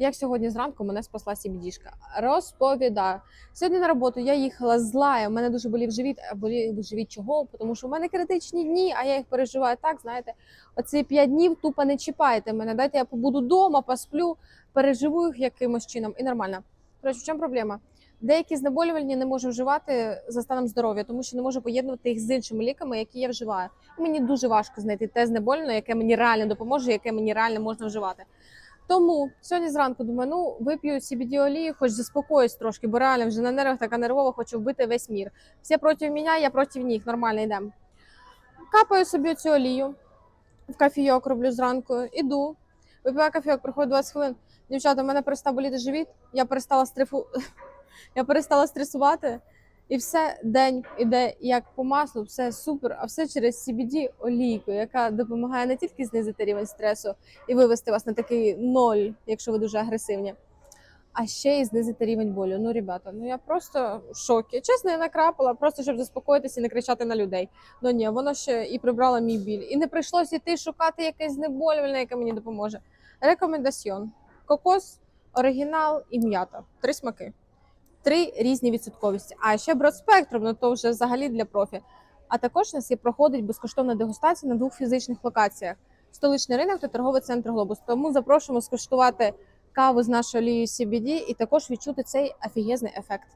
Як сьогодні зранку мене спасла сібідішка. Розповідаю. Сьогодні на роботу я їхала злая. У мене дуже болів живіт. А болів живіт чого? Тому що в мене критичні дні, а я їх переживаю так. Знаєте, оці п'ять днів тупо не чіпайте мене. Дайте я побуду вдома, посплю, переживу їх якимось чином і нормально. Коротше, в чому проблема? Деякі знеболювальні не можу вживати за станом здоров'я, тому що не можу поєднувати їх з іншими ліками, які я вживаю. І мені дуже важко знайти те знеболювальне, яке мені реально допоможе, яке мені реально можна вживати. Тому сьогодні зранку думаю, ну вип'ю CBD олії, хоч заспокоюсь трошки, бо реально вже на нервах така нервова, хочу вбити весь мір. Всі проти мене, я проти них. Нормально йдемо. Капаю собі цю олію, в кофійок роблю зранку, іду, випиваю кофійок, проходить 20 хвилин. Дівчата, у мене перестав боліти живіт, я перестала стрифу... я перестала стресувати. І все день іде як по маслу, все супер, а все через CBD олійку, яка допомагає не тільки знизити рівень стресу і вивести вас на такий ноль, якщо ви дуже агресивні, а ще й знизити рівень болю. Ну, ребята, ну я просто в шокі. Чесно, я накрапала, просто щоб заспокоїтися і не кричати на людей. Ну ні, воно ще і прибрало мій біль. І не прийшлося йти шукати якесь знеболювальне, яке мені допоможе. Рекомендаціон: кокос, оригінал і м'ята. Три смаки три різні відсотковості. А ще брод спектром, ну то вже взагалі для профі. А також у нас є проходить безкоштовна дегустація на двох фізичних локаціях: столичний ринок та торговий центр Глобус. Тому запрошуємо скуштувати каву з нашою олією CBD і також відчути цей офігезний ефект.